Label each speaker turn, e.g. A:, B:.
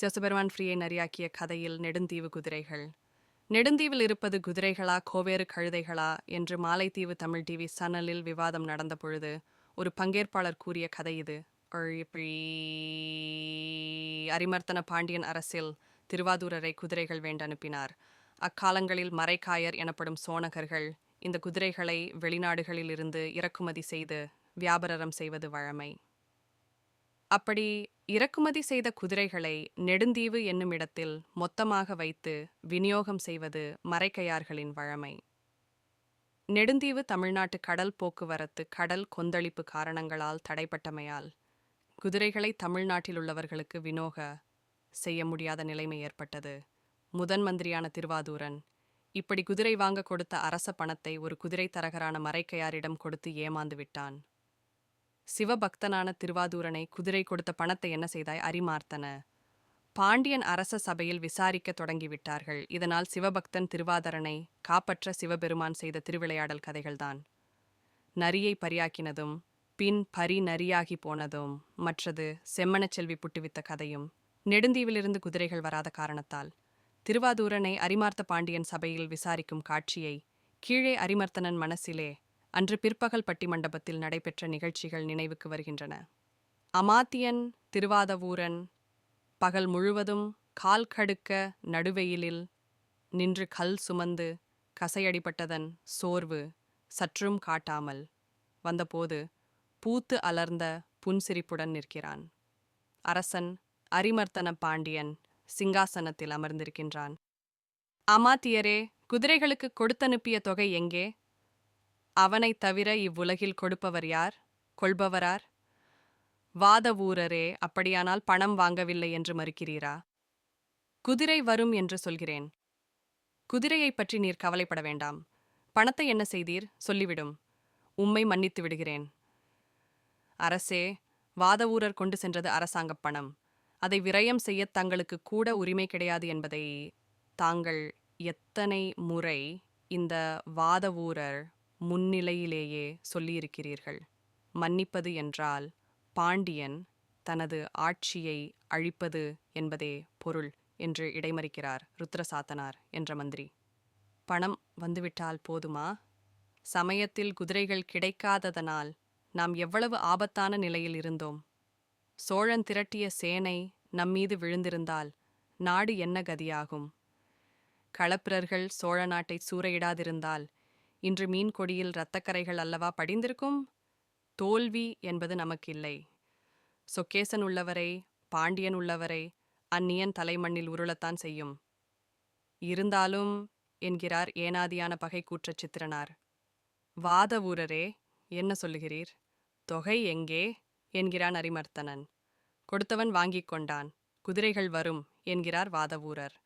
A: சிவசுபெருமான் ஃப்ரீயை நரியாக்கிய கதையில் நெடுந்தீவு குதிரைகள். நெடுந்தீவில் இருப்பது குதிரைகளா கோவேறு கழுதைகளா என்று மாலைத்தீவு தமிழ் டிவி சனலில் விவாதம் நடந்த பொழுது ஒரு பங்கேற்பாளர் கூறிய கதை இது. அரிமர்த்தன பாண்டியன் அரசில் திருவாதூரரை குதிரைகள் வேண்டனுப்பினார். அக்காலங்களில் மறைக்காயர் எனப்படும் சோனகர்கள் இந்த குதிரைகளை வெளிநாடுகளிலிருந்து இறக்குமதி செய்து வியாபாரம் செய்வது வழமை. அப்படி இறக்குமதி செய்த குதிரைகளை நெடுந்தீவு என்னும் இடத்தில் மொத்தமாக வைத்து விநியோகம் செய்வது மரைக்கையார்களின் வழமை. நெடுந்தீவு தமிழ்நாட்டு கடல் போக்குவரத்து கடல் கொந்தளிப்பு காரணங்களால் தடைப்பட்டமையால் குதிரைகளை தமிழ்நாட்டில் உள்ளவர்களுக்கு வினோக செய்ய முடியாத நிலைமை ஏற்பட்டது. முதன் மந்திரியான திருவாதூரன் இப்படி குதிரை வாங்க கொடுத்த அரச பணத்தை ஒரு குதிரை தரகரான மரைக்கையாரிடம் கொடுத்து ஏமாந்து விட்டான். சிவபக்தனான திருவாதூரனை குதிரை கொடுத்த பணத்தை என்ன செய்தாய்? அரிமார்த்தன. பாண்டியன் அரச சபையில் விசாரிக்க தொடங்கிவிட்டார்கள். இதனால் சிவபக்தன் திருவாதரனை காப்பற்ற சிவபெருமான் செய்த திருவிளையாடல் கதைகள்தான். நரியை பரியாக்கினதும் பின் பரி நரியாகி போனதும் மற்றது செம்மணச்செல்வி புட்டுவித்த கதையும் நெடுந்தீவிலிருந்து குதிரைகள் வராத காரணத்தால். திருவாதூரனை அரிமார்த்த பாண்டியன் சபையில் விசாரிக்கும் காட்சியை கீழே அரிமர்த்தனன் மனசிலே அன்று பிற்பகல் பட்டி மண்டபத்தில் நடைபெற்ற நிகழ்ச்சிகள் நினைவுக்கு வருகின்றன. அமாத்தியன் திருவாதவூரன் பகல் முழுவதும் கால் கடுக்க நடுவெயிலில் நின்று கல் சுமந்து கசையடிப்பட்டதன் சோர்வு சற்றும் காட்டாமல் வந்தபோது பூத்து அலர்ந்த புன்சிரிப்புடன் நிற்கிறான். அரசன் அரிமர்த்தன பாண்டியன் சிங்காசனத்தில் அமர்ந்திருக்கின்றான். அமாத்தியரே குதிரைகளுக்கு கொடுத்தனுப்பிய தொகை எங்கே? அவனைத் தவிர இவ்வுலகில் கொடுப்பவர் யார்? கொள்பவரார்? வாதவூரரே அப்படியானால் பணம் வாங்கவில்லை என்று மறுக்கிறீரா? குதிரை வரும் என்று சொல்கிறேன். குதிரையைப் பற்றி நீர் கவலைப்பட வேண்டாம். பணத்தை என்ன செய்தீர்? சொல்லிவிடும். உம்மை மன்னித்து விடுகிறேன். அரசே வாதவூரர் கொண்டு சென்றது அரசாங்கப் பணம். அதை விரயம் செய்ய தங்களுக்கு கூட உரிமை கிடையாது என்பதை தாங்கள் எத்தனை முறை இந்த வாதவூரர் முன்னிலையிலேயே சொல்லியிருக்கிறீர்கள். மன்னிப்பது என்றால் பாண்டியன் தனது ஆட்சியை அழிப்பது என்பதே பொருள் என்று இடைமறிக்கிறார் ருத்ரசாத்தனார் என்ற மந்திரி. பணம் வந்துவிட்டால் போதுமா? சமயத்தில் குதிரைகள் கிடைக்காததனால் நாம் எவ்வளவு ஆபத்தான நிலையில் இருந்தோம்? சோழன் திரட்டிய சேனை நம்மீது விழுந்திருந்தால் நாடு என்ன கதியாகும்? களப்பிரர்கள் சோழ நாட்டை சூறையிடாதிருந்தால் இன்று மீன் கொடியில் இரத்தக்கரைகள் அல்லவா படிந்திருக்கும்? தோல்வி என்பது நமக்கில்லை. சொக்கேசன் உள்ளவரை பாண்டியன் உள்ளவரை அந்நியன் தலைமண்ணில் உருளத்தான் செய்யும். இருந்தாலும் என்கிறார் ஏனாதியான பகை கூற்ற சித்திரனார் வாதவூரரே என்ன சொல்லுகிறீர்? தொகை எங்கே? என்கிறான் அரிமர்த்தனன். கொடுத்தவன் வாங்கிக் கொண்டான். குதிரைகள் வரும் என்கிறார் வாதவூரர்